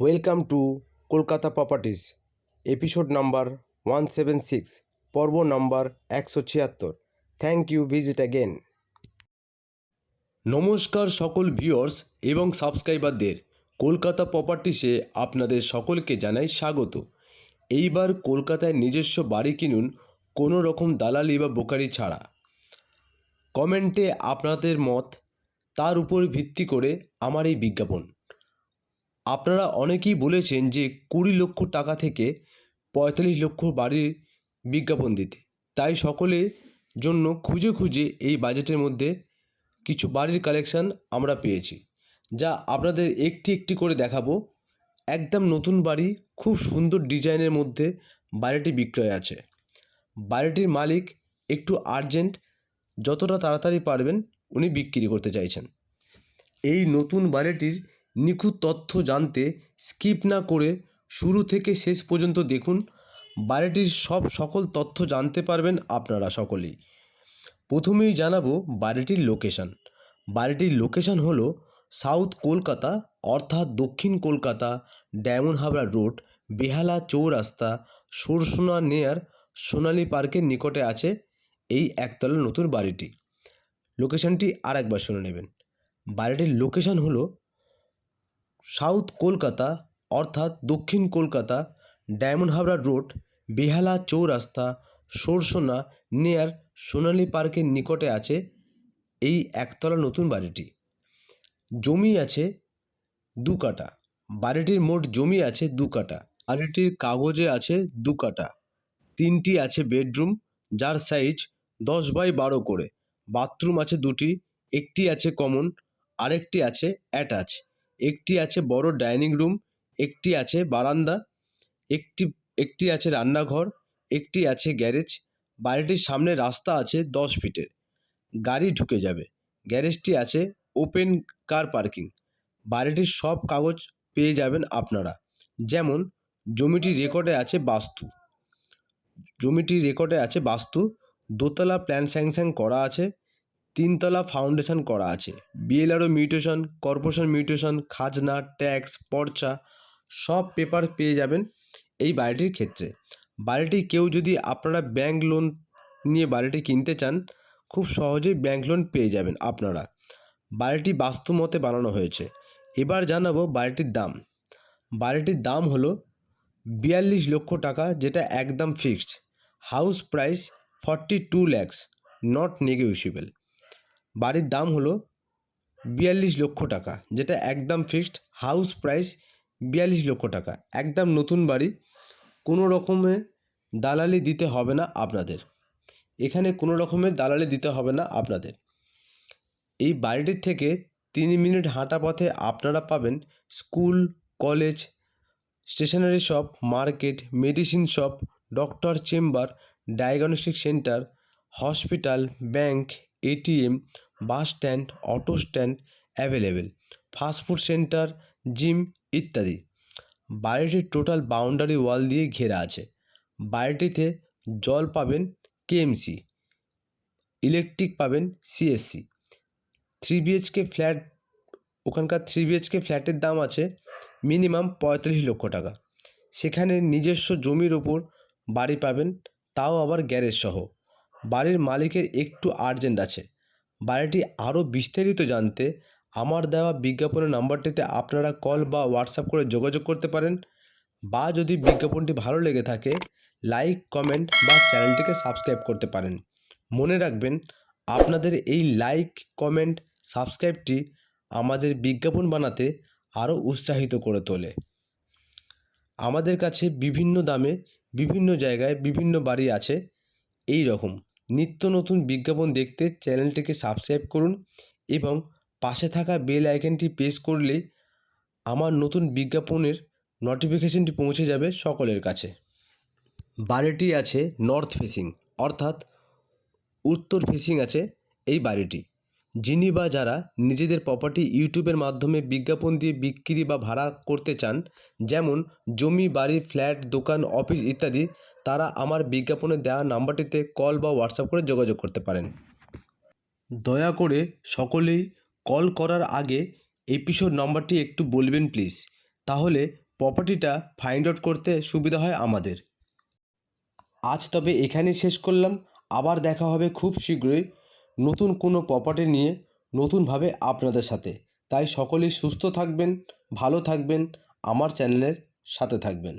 Welcome to Kolkata properties episode number one seven six পর্ব number একশো ছিয়াত্তর। Thank you visit again নমস্কার সকল ভিউয়ার্স এবং সাবস্ক্রাইবারদের কলকাতা প্রপার্টিসে আপনাদের সকলকে জানাই স্বাগত। এইবার কলকাতায় নিজস্ব বাড়ি কিনুন কোনো রকম দালালি বা বোকারি ছাড়া। কমেন্টে আপনাদের মত, তার উপর ভিত্তি করে আমার এই বিজ্ঞাপন। আপনারা অনেকেই বলেছেন যে কুড়ি লক্ষ টাকা থেকে পঁয়তাল্লিশ লক্ষ বাড়ির বিজ্ঞাপন দিতে। তাই সকলের জন্য খুঁজে খুঁজে এই বাজেটের মধ্যে কিছু বাড়ির কালেকশন আমরা পেয়েছি, যা আপনাদের একটি একটি করে দেখাবো। একদম নতুন বাড়ি, খুব সুন্দর ডিজাইনের মধ্যে বাড়িটি বিক্রয় আছে। বাড়িটির মালিক একটু আর্জেন্ট, যতটা তাড়াতাড়ি পারবেন উনি বিক্রি করতে চাইছেন। এই নতুন বাড়িটির নিখুঁত তথ্য জানতে স্কিপ না করে শুরু থেকে শেষ পর্যন্ত দেখুন। বাড়িটির সব সকল তথ্য জানতে পারবেন আপনারা সকলেই। প্রথমেই জানাব বাড়িটির লোকেশন বাড়িটির লোকেশন হলো সাউথ কলকাতা, অর্থাৎ দক্ষিণ কলকাতা, ডায়মন্ড হাবড়া রোড, বেহালা চৌরাস্তা, সুরসোনা নেয়ার সোনালী পার্কের নিকটে আছে এই একতলা নতুন বাড়িটি। লোকেশনটি আর একবার শুনে নেবেন। বাড়িটির লোকেশন হলো সাউথ কলকাতা অর্থাৎ দক্ষিণ কলকাতা, ডায়মন্ড হাবড়া রোড, বেহালা চৌরাস্তা, সরসোনা নেয়ার সোনালী পার্কের নিকটে আছে এই একতলা নতুন বাড়িটি। জমি আছে দু কাটা বাড়িটির মোট জমি আছে দু কাটা বাড়িটির কাগজে আছে দু কাটা তিনটি আছে বেডরুম, যার সাইজ দশ বাই বারো করে। বাথরুম আছে দুটি, একটি আছে কমন, আরেকটি আছে অ্যাটাচ। একটি আছে বড় ডাইনিং রুম, একটি আছে বারান্দা, একটি একটি আছে রান্নাঘর, একটি আছে গ্যারেজ। বাড়িটির সামনে রাস্তা আছে দশ ফিটের গাড়ি ঢুকে যাবে। গ্যারেজটি আছে ওপেন কার পার্কিং। বাড়িটির সব কাগজ পেয়ে যাবেন আপনারা। যেমন, জমিটি রেকর্ডে আছে বাস্তু। জমিটি রেকর্ডে আছে বাস্তু। দোতলা প্ল্যান স্যাংশন করা আছে। তিনতলা ফাউন্ডেশন করা আছে। বিএলআরও মিউটেশন কর্পোরেশন মিউটেশন খাজনা ট্যাক্স পর্চা, সব পেপার পেয়ে যাবেন এই বাড়িটির ক্ষেত্রে। বাড়িটি কেউ যদি আপনারা ব্যাংক লোন নিয়ে বাড়িটি কিনতে চান, খুব সহজেই ব্যাংক লোন পেয়ে যাবেন আপনারা। বাড়িটি বাস্তু মতে বানানো হয়েছে। এবার জানাব বাড়িটির দাম। বাড়িটির দাম হলো বিয়াল্লিশ লক্ষ টাকা, যেটা একদম fixed house price forty two lakhs not negotiable বাড়ির দাম হলো বিয়াল্লিশ লক্ষ টাকা, যেটা একদম ফিক্সড হাউস প্রাইস বিয়াল্লিশ লক্ষ টাকা। একদম নতুন বাড়ি, কোনো রকমের দালালি দিতে হবে না আপনাদের। এখানে কোনো রকমের দালালি দিতে হবে না আপনাদের। এই বাড়িটির থেকে তিন মিনিট হাঁটা পথে আপনারা পাবেন school, college, stationery shop, market, medicine shop doctor chamber diagnostic centre hospital bank ATM, bus stand, auto stand available fast food centre, gym ইত্যাদি। বাড়িটির টোটাল বাউন্ডারি ওয়াল দিয়ে ঘেরা আছে। বাড়িটিতে জল পাবেন কেএমসি, ইলেকট্রিক পাবেন সিএসসি। থ্রি বিএইচকে ফ্ল্যাট, ওখানকার থ্রি বিএইচকে ফ্ল্যাটের দাম আছে মিনিমাম পঁয়তাল্লিশ লক্ষ টাকা। সেখানে নিজস্ব জমির ওপর বাড়ি পাবেন, তাও আবার গ্যারেজ সহ। বাড়ির মালিকের একটু আর্জেন্ট আছে। বাড়িটি আরও বিস্তারিত জানতে আমার দেওয়া বিজ্ঞাপনের নাম্বারটিতে আপনারা কল বা হোয়াটসঅ্যাপ করে যোগাযোগ করতে পারেন বা যদি বিজ্ঞাপনটি ভালো লেগে থাকে লাইক কমেন্ট বা চ্যানেলটিকে সাবস্ক্রাইব করতে পারেন। মনে রাখবেন, আপনাদের এই লাইক কমেন্ট সাবস্ক্রাইবটি আমাদের বিজ্ঞাপন বানাতে আরও উৎসাহিত করে তোলে। আমাদের কাছে বিভিন্ন দামে বিভিন্ন জায়গায় বিভিন্ন বাড়ি আছে, এই রকম। নিত্য নতুন বিজ্ঞাপন দেখতে চ্যানেলটিকে সাবস্ক্রাইব করুন এবং পাশে থাকা বেল আইকনটি প্রেস করলেই আমার নতুন বিজ্ঞাপনের নোটিফিকেশনটি পৌঁছে যাবে সকলের কাছে। বাড়িটি আছে নর্থ ফেসিং অর্থাৎ উত্তর ফেসিং আছে এই বাড়িটি। যিনি বা যারা নিজেদের প্রপার্টি ইউটিউবের মাধ্যমে বিজ্ঞাপন দিয়ে বিক্রি বা ভাড়া করতে চান, যেমন জমি, বাড়ি ফ্ল্যাট দোকান অফিস ইত্যাদি তারা আমার বিজ্ঞাপনে দেওয়া নাম্বারটিতে কল বা হোয়াটসঅ্যাপ করে যোগাযোগ করতে পারেন। দয়া করে সকলেই কল করার আগে এপিসোড নাম্বারটি একটু বলবেন প্লিজ, তাহলে প্রপার্টিটা ফাইন্ড আউট করতে সুবিধা হয় আমাদের। আজ তবে এখানেই শেষ করলাম, আবার দেখা হবে খুব শীঘ্রই নতুন কোনো প্রপার্টি নিয়ে নতুনভাবে আপনাদের সাথে। তাই সকলেই সুস্থ থাকবেন, ভালো থাকবেন, আমার চ্যানেলের সাথে থাকবেন।